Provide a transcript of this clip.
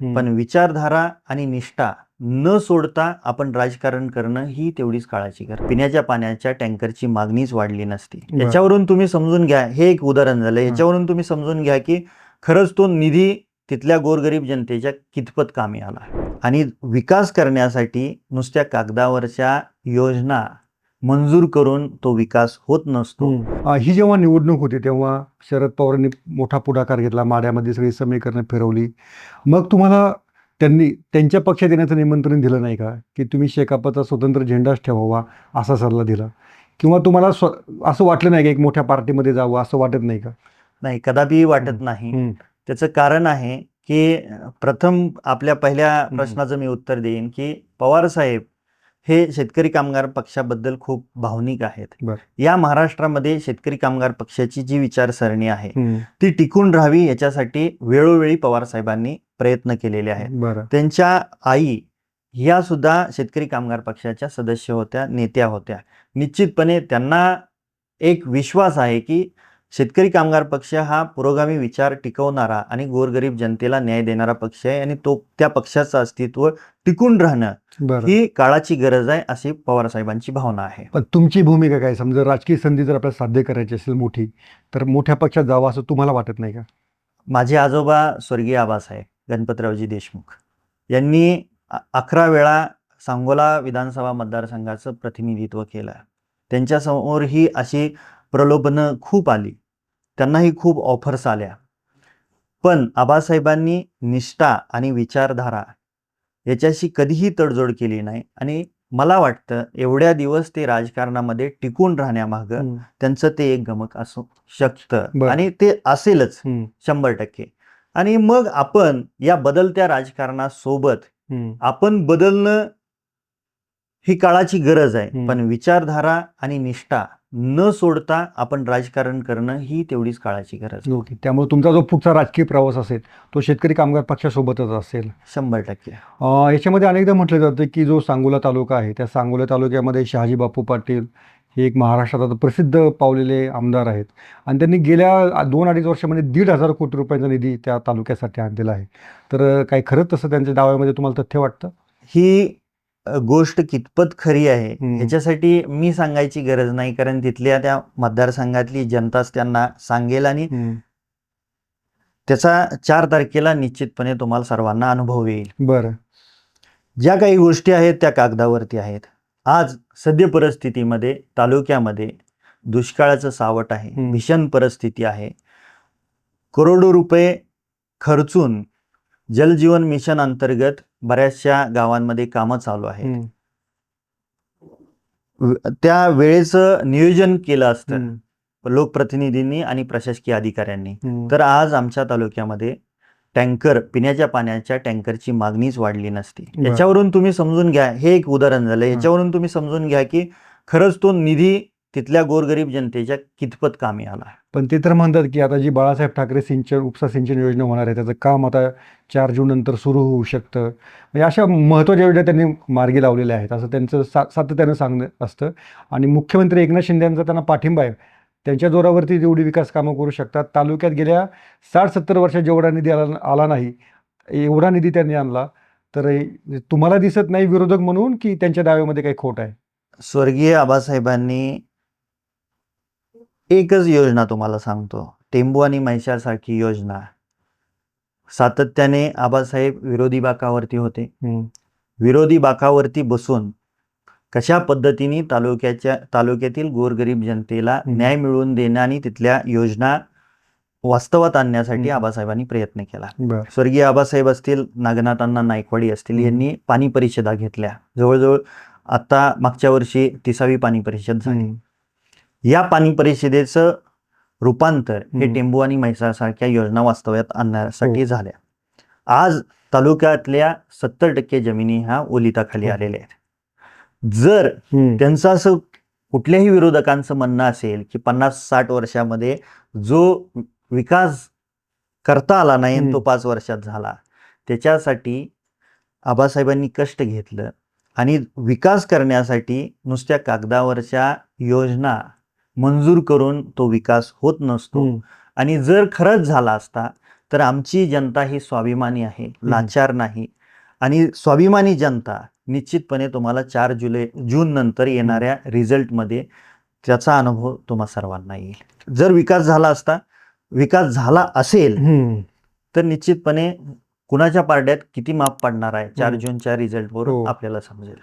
पण विचारधारा आणि निष्ठा न सोडता आपण राजकारण करणं ही तेवढीच काळाची गरज. पिण्याच्या पाण्याच्या टँकरची मागणीच वाढली नसती. याच्यावरून तुम्ही समजून घ्या. हे एक उदाहरण झालं. याच्यावरून तुम्ही समजून घ्या की खरंच तो निधी तिथल्या गोरगरीब जनतेच्या कितपत कामी आला. आणि विकास करण्यासाठी नुसत्या कागदावरच्या योजना मंजूर करून तो विकास होत नसतो. ही जेव्हा निवडणूक होती तेव्हा शरद पवारांनी मोठा पुढाकार घेतला माड्यामध्ये सगळी समीकरणं फिरवली. मग तुम्हाला त्यांनी त्यांच्या पक्षात येण्याचं निमंत्रण दिलं नाही का? की तुम्ही शेकापचा स्वतंत्र झेंडाच ठेवावा असा सल्ला दिला. किंवा तुम्हाला स्व असं वाटलं नाही का एक मोठ्या पार्टीमध्ये जावं असं वाटत नाही का? नाही कदापि वाटत नाही. त्याचं कारण आहे की प्रथम आपल्या पहिल्या प्रश्नाचं मी उत्तर देईन की पवार साहेब हे शेतकरी कामगार पक्षाबद्दल खूप भावनिक आहेत. या महाराष्ट्रामध्ये शेतकरी कामगार पक्षाची जी विचारसरणी आहे. ती टिकून राहावी याच्यासाठी वेळोवेळी पवार साहेबांनी प्रयत्न केलेले आहेत त्यांच्या आई ह्या सुद्धा शेतकरी कामगार पक्षाच्या सदस्य होत्या नेत्या होत्या निश्चितपणे त्यांना एक विश्वास आहे की शेतकरी कामगार पक्ष हा पुरोगामी विचार टिकवणारा आणि गोरगरीब जनतेला न्याय देणारा पक्ष आहे आणि तो त्या पक्षाचं अस्तित्व टिकून राहणं ही काळाची गरज आहे अशी पवार साहेबांची भावना आहे. पण तुमची भूमिका काय? समजा राजकीय संधी जर आपल्याला साध्य करायची असेल मोठी तर मोठ्या पक्षात जावं असं तुम्हाला वाटत नाही का? माझे आजोबा स्वर्गीय आबासाहेब गणपतरावजी देशमुख यांनी अकरा वेळा सांगोला विधानसभा मतदारसंघाचं प्रतिनिधित्व केलं. त्यांच्यासमोर ही अशी प्रलोभनं खूप आली त्यांनाही खूप ऑफर्स आल्या पण आबासाहेबांनी निष्ठा आणि विचारधारा याच्याशी कधीही तडजोड केली नाही आणि मला वाटतं एवढ्या दिवस ते राजकारणामध्ये टिकून राहण्यामागं. त्यांचं ते एक गमक असू शकतं. आणि ते असेलच. शंभर टक्के आणि मग आपण या बदलत्या राजकारणासोबत. आपण बदलणं ही काळाची गरज आहे. पण विचारधारा आणि निष्ठा न सोडता आपण राजकारण करणं ही तेवढीच काळाची गरज. ओके. त्यामुळे तुमचा जो पुढचा राजकीय प्रवास असेल तो शेतकरी कामगार पक्षासोबतच असेल. शंभर टक्के. याच्यामध्ये अनेकदा म्हटलं जातं की जो सांगोला तालुका आहे त्या सांगोला तालुक्यामध्ये शहाजी बापू पाटील हे एक महाराष्ट्रात आता प्रसिद्ध पावलेले आमदार आहेत. आणि त्यांनी गेल्या दोन अडीच वर्षामध्ये दीड हजार कोटी रुपयांचा निधी त्या तालुक्यासाठी आणलेला आहे. तर काही खरंच तसं त्यांच्या दाव्यामध्ये तुम्हाला तथ्य वाटतं? ही गोष्ट कितपत खरी आहे. याच्यासाठी मी सांगायची गरज नाही कारण तिथल्या त्या मतदारसंघातली जनताच त्यांना सांगेल आणि त्याचा चार तारखेला निश्चितपणे तुम्हाला सर्वांना अनुभव येईल. बरं. ज्या काही गोष्टी आहेत त्या कागदावरती आहेत. आज सद्य परिस्थितीमध्ये तालुक्यामध्ये दुष्काळाचं सावट आहे. भीषण परिस्थिती आहे. करोडो रुपये खर्चून जलजीवन मिशन अंतर्गत बऱ्याचशा गावांमध्ये कामं चालू आहेत. त्या वेळेचं नियोजन केलं असतं. लोकप्रतिनिधींनी आणि प्रशासकीय अधिकाऱ्यांनी. तर आज आमच्या तालुक्यामध्ये टँकर पिण्याच्या पाण्याच्या टँकरची मागणीच वाढली नसती. याच्यावरून तुम्ही समजून घ्या. हे एक उदाहरण झालं. याच्यावरून तुम्ही समजून घ्या की खरंच तो निधी तिथल्या गोरगरीब जनतेच्या कितपत कामी आला. पण ते तर म्हणतात की आता जी बाळासाहेब ठाकरे सिंचन उपसा सिंचन योजना होणार आहे त्याचं काम आता चार जून नंतर सुरू होऊ शकतं. म्हणजे अशा महत्त्वाच्या योजना त्यांनी मार्गी लावलेल्या आहेत असं त्यांचं सा सातत्यानं सांगणं असतं. आणि मुख्यमंत्री एकनाथ शिंदे यांचा त्यांना पाठिंबा आहे. त्यांच्या जोरावरती जेवढी विकास कामं करू शकतात. तालुक्यात गेल्या साठ सत्तर वर्षात जेवढा निधी आला आला नाही एवढा निधी त्यांनी आणला तर तुम्हाला दिसत नाही विरोधक म्हणून की त्यांच्या दाव्यामध्ये काही खोट आहे? स्वर्गीय आबासाहेबांनी एकच योजना तुम्हाला सांगतो टेंबू आणि म्हैसासारखी योजना सातत्याने आबासाहेब विरोधी बाकावरती होते विरोधी बाकावरती बसून कशा पद्धतीने तालुक्याच्या तालुक्यातील गोरगरीब जनतेला. न्याय मिळवून देणं आणि तिथल्या योजना वास्तवात आणण्यासाठी. आबासाहेबांनी प्रयत्न केला स्वर्गीय आबासाहेब असतील नागनाथांना नायकवाडी असतील. यांनी पाणी परिषदा घेतल्या जवळजवळ आता मागच्या वर्षी तिसावी पाणी परिषद झाली. या पाणी परिषदेचं रूपांतर हे. टेंबू आणि म्हैसासारख्या योजना वास्तव्यात आणण्यासाठी हो. झाल्या आज तालुक्यातल्या सत्तर टक्के जमिनी ह्या ओलिताखाली हो. आलेल्या आहेत जर. त्यांचं असं कुठल्याही विरोधकांचं म्हणणं असेल की पन्नास साठ वर्षामध्ये जो विकास करता आला नाही तो. पाच वर्षात झाला त्याच्यासाठी आबासाहेबांनी कष्ट घेतलं आणि विकास करण्यासाठी नुसत्या कागदावरच्या योजना मंजूर करून तो विकास होत नसतो. आणि जर खरंच झाला असता तर आमची जनता ही स्वाभिमानी आहे लाचार नाही आणि स्वाभिमानी जनता निश्चितपणे तुम्हाला चार जुलै जून नंतर येणाऱ्या रिझल्टमध्ये त्याचा अनुभव तुम्हा सर्वांना येईल जर विकास झाला असता विकास झाला असेल. तर निश्चितपणे कुणाच्या पारड्यात किती माप पडणार आहे चार. जूनच्या रिझल्टवर हो. आपल्याला समजेल